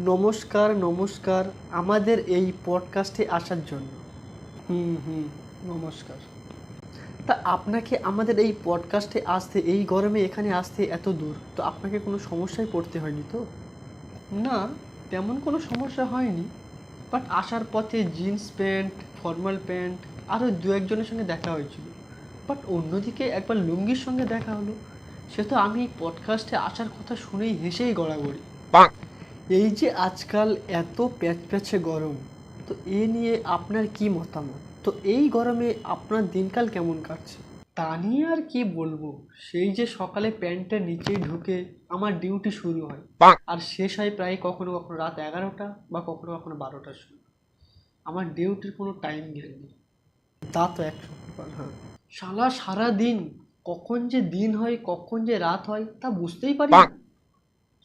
নমস্কার নমস্কার আমাদের এই পডকাস্টে আসার জন্য। হুম হুম নমস্কার। তা আপনাকে আমাদের এই পডকাস্টে আসতে এই গরমে এখানে আসতে এত দূর তো আপনাকে কোনো সমস্যায় পড়তে হয়নি তো? না তেমন কোনো সমস্যা হয়নি বাট আসার পথে জিন্স প্যান্ট ফর্মাল প্যান্ট আরও দু একজনের সঙ্গে দেখা হয়েছিল। বাট অন্যদিকে একবার লুঙ্গির সঙ্গে দেখা হলো। সে তো আমি এই পডকাস্টে আসার কথা শুনেই হেসেই গড়াগড়ি। এই যে আজকাল এত প্যাচ প্যাচে গরম তো এ নিয়ে আপনার কি মতামত? তো এই গরমে আপনার দিনকাল কেমন কাটছে? তা নিয়ে আর কি বলব? সেই যে সকালে প্যান্টের নিচেই ঢুকে আমার ডিউটি শুরু হয়। আর শেষ হয় প্রায় কখনো কখনো রাত এগারোটা বা কখনো কখনো বারোটার সময়। আমার ডিউটির কোনো টাইম জ্ঞান নেই তা তো একশো ব্যাপার হ্যাঁ। শালা সারা দিন কখন যে দিন হয় কখন যে রাত হয় তা বুঝতেই পারি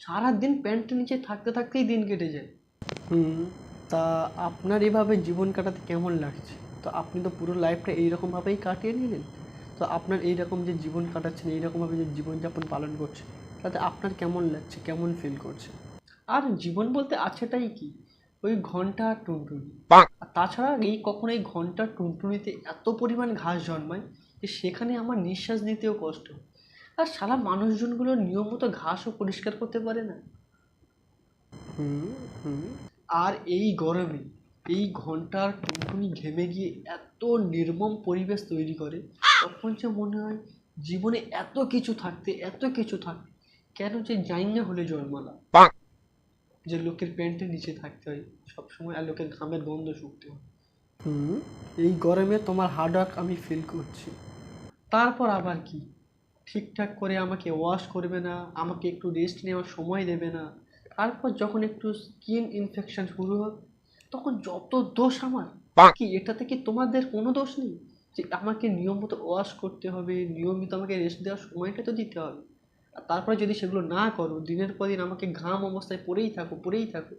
না সারা দিন প্যান্টের নিচে থাকতে থাকতেই দিন কেটে যায়। হুম তা আপনার এভাবে জীবন কাটাতে কেমন লাগছে? তো আপনি তো পুরো লাইফটা এইরকমভাবেই কাটিয়ে নিলেন। তো আপনার এইরকম যে জীবন কাটাচ্ছেন এইরকমভাবে যে জীবনযাপন পালন করছে তাতে আপনার কেমন লাগছে? কেমন ফিল করছে? আর জীবন বলতে আছেটাই কি? ওই ঘণ্টা আর টুনটুনি আর তাছাড়া এই কখনো এই ঘণ্টা টুনটুনিতে এত পরিমাণ ঘাস জন্মায় যে সেখানে আমার নিঃশ্বাস নিতেও কষ্ট। হয়। আর সারা মানুষজনগুলো নিয়ম নিয়মিত ঘাসও পরিষ্কার করতে পারে না। হুম হুম। আর এই গরমে এই ঘণ্টার টুনটুনি ঘেমে গিয়ে এত নির্মম পরিবেশ তৈরি করে তখন যে মনে হয় জীবনে এত কিছু থাকতে এত কিছু থাকতে কেন যে যাই না হলে জন্মালা যে লোকের প্যান্টের নিচে থাকতে হয় সবসময় আর লোকের ঘামের গন্ধ শুকতে হয়। হুম এই গরমে তোমার হার্ডওয়ার্ক আমি ফিল করছি। তারপর আবার কি? ঠিকঠাক করে আমাকে ওয়াশ করবে না আমাকে একটু রেস্ট নেওয়ার সময় দেবে না। তারপর যখন একটু স্কিন ইনফেকশন শুরু হবে তখন যত দোষ আমার কি এটাতে কি তোমাদের কোনো দোষ নেই? যে আমাকে নিয়মিত ওয়াশ করতে হবে নিয়মিত আমাকে রেস্ট দেওয়ার সময়টা তো দিতে হবে। আর তারপরে যদি সেগুলো না করো দিনের পর দিন আমাকে ঘাম অবস্থায় পড়েই থাকো পড়েই থাকো।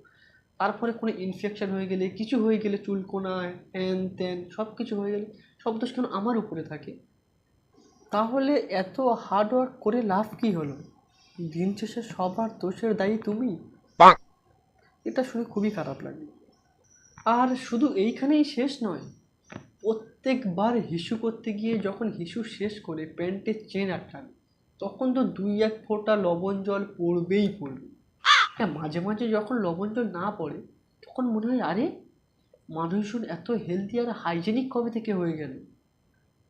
তারপরে কোনো ইনফেকশান হয়ে গেলে কিছু হয়ে গেলে চুলকোনায় হ্যান ত্যান সব কিছু হয়ে গেলে সব দোষ কেন আমার উপরে থাকে? তাহলে এত হার্ডওয়ার্ক করে লাভ কি হলো? দিন শেষে সবার দোষের দায়ী তুমি? এটা শুনে খুবই খারাপ লাগে আর শুধু এইখানেই শেষ নয় প্রত্যেকবার হিসু করতে গিয়ে যখন হিসু শেষ করে প্যান্টের চেন আটকাবে তখন তো দুই এক ফোঁটা লবণ জল পড়বেই পড়বে। হ্যাঁ মাঝে মাঝে যখন লবণ জল না পড়ে তখন মনে হয় আরে মানুষজন এত হেলদি আর হাইজেনিক কবে থেকে হয়ে গেল?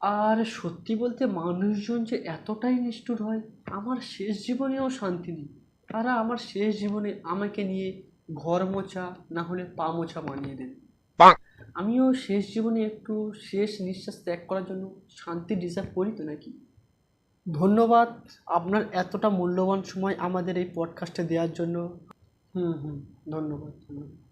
আর সত্যি বলতে মানুষজন যে এতটাই নিষ্ঠুর হয় আমার শেষ জীবনেও শান্তি নেই। তারা আমার শেষ জীবনে আমাকে নিয়ে ঘর মোছা না হলে পা মোছা বানিয়ে দেবে। আমিও শেষ জীবনে একটু শেষ নিঃশ্বাস ত্যাগ করার জন্য শান্তি ডিজার্ভ করি তো নাকি? ধন্যবাদ আপনার এতটা মূল্যবান সময় আমাদের এই পডকাস্টে দেওয়ার জন্য। হুম হুম ধন্যবাদ ধন্যবাদ।